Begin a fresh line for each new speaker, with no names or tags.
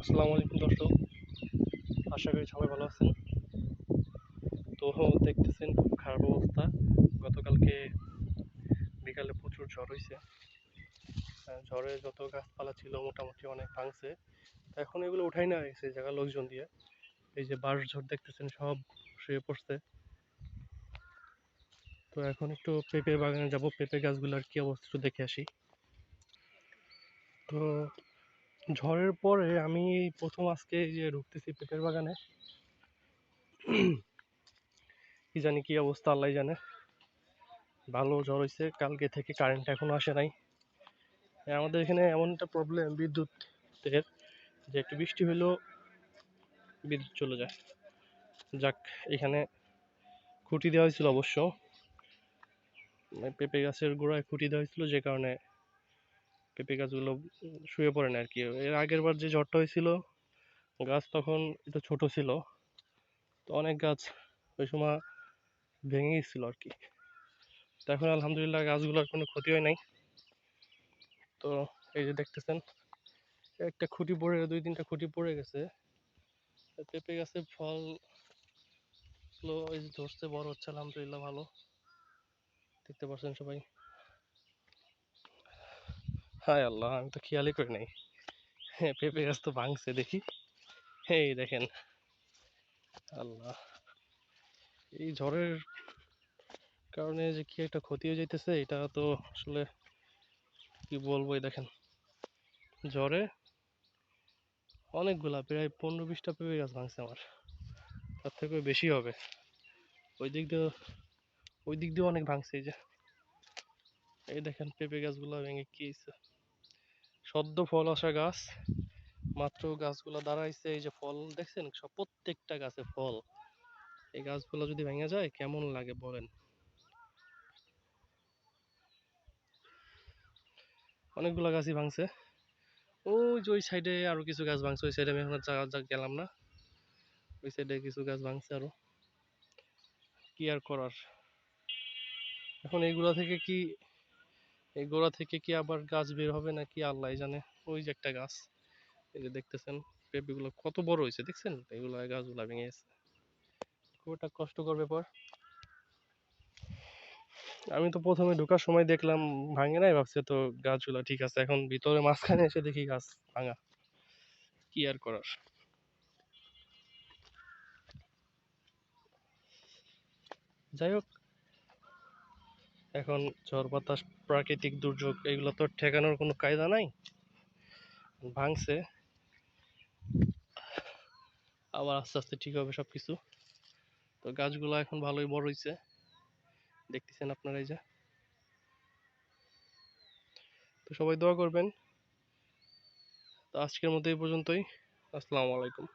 আসসালামু আলাইকুম, দর্শক। আশা করি সবাই ভালো আছেন। তো দেখতেছেন খুব খারাপ অবস্থা। গতকালকে বিকালে প্রচুর ঝড় হয়েছে ঝড়ে যত গাছপালা ছিল মোটামুটি অনেক ভাঙছে। এখন এগুলো উঠাই না গেছে জায়গা লোকজন দিয়ে। এই যে বাঁশ ঝড় দেখতেছেন, সব শুয়ে পড়ছে। তো এখন একটু পেঁপে বাগানে যাব। পেঁপে গাছগুলোর কি অবস্থা একটু দেখে আসি। তো ঝড়ের পরে আমি প্রথম আজকে যে ঢুকতেছি পেঁপের বাগানে। কি জানি কি অবস্থা, আল্লাহ জানে। ভালো ঝড় হয়েছে কালকে থেকে কারেন্ট এখনও আসে নাই। আমাদের এখানে এমন একটা প্রবলেম বিদ্যুতের, যে একটু বৃষ্টি হলেও বিদ্যুৎ চলে যায়। যাক, এখানে খুঁটি দেওয়া হয়েছিল অবশ্য। পেঁপে গাছের গোড়ায় খুঁটি দেওয়া হয়েছিল, যে কারণে পেঁপে গাছগুলো শুয়ে পড়ে না আর কি এর আগের বার যে ঝড়টা হয়েছিল, গাছ তখন একটু ছোট ছিল। তো অনেক গাছ ওই সময় ভেঙে গেছিল আর কি তো এখন আলহামদুলিল্লাহ গাছগুলোর কোনো ক্ষতি হয় নাই। তো এই যে দেখতেছেন, একটা খুঁটি পড়ে, দুই তিনটা খুঁটি পড়ে গেছে। পেঁপে গাছের ফল যে ধরছে, বড় হচ্ছে, আলহামদুলিল্লাহ ভালো। দেখতে পাচ্ছেন সবাই। হায় আল্লাহ, আমি তো খেয়ালই করি নাই। হ্যাঁ পেঁপে গাছ তো ভাঙছে, দেখি। এই দেখেন। আল্লাহ। এই ঝড়ের কারণে যে কি একটা ক্ষতি হয়ে যাইতেছে, এটা তো আসলে কি বলব দেখেন। ঝড়ে অনেকগুলা, প্রায় পনেরো বিশটা পেঁপে গাছ ভাঙছে আমার। তার থেকে বেশি হবে। ওই দিক দিয়ে, ওই দিক দিয়ে অনেক ভাঙছে, এই যে। এই দেখেন, পেঁপে গাছগুলো ভেঙে কি সদ্য ফল আসা গাছ। মাত্র গাছগুলো দাঁড়াইছে, এই যে ফল দেখছেন? সব প্রত্যেকটা গাছে ফল। এই গাছগুলো যদি ভেঙে যায়, কেমন লাগে বলেন? অনেকগুলো গাছই ভাঙছে। ওই যে ওই সাইডে আরও কিছু গাছ ভাঙছে, ওই সাইডে আমি এখন গেলাম না। ওই সাইডে কিছু গাছ ভাঙছে আরও। কি আর করার? এখন এইগুলা থেকে কি এই গোড়া থেকে কি আবার গাছ বের হবে নাকি? আল্লাহ জানে। ওই যে একটা গাছ। এই যে দেখতেছেন পেঁপেগুলো কত বড় হয়েছে, দেখছেন? এগুলো গাছগুলা ভেঙে গেছে। খুব একটা কষ্টকর ব্যাপার। আমি তো প্রথমে ঢোকার সময় দেখলাম ভাঙে নাই, ভাবছে তো গাছগুলা ঠিক আছে। এখন ভিতরে মাঝখানে এসে দেখি গাছ ভাঙা। কি আর করার? যাই হোক এখন ঝড় বাতাস, প্রাকৃতিক দুর্যোগ, এগুলো তো ঠেকানোর কোনো কায়দা নাই। ভাঙছে। আবার আস্তে আস্তে ঠিক হবে সব কিছু তো গাছগুলো এখন ভালোই বড় হয়েছে দেখতেছেন আপনারা এই যে। তো সবাই দোয়া করবেন। তো আজকের মতো এই পর্যন্তই। আসসালামু আলাইকুম।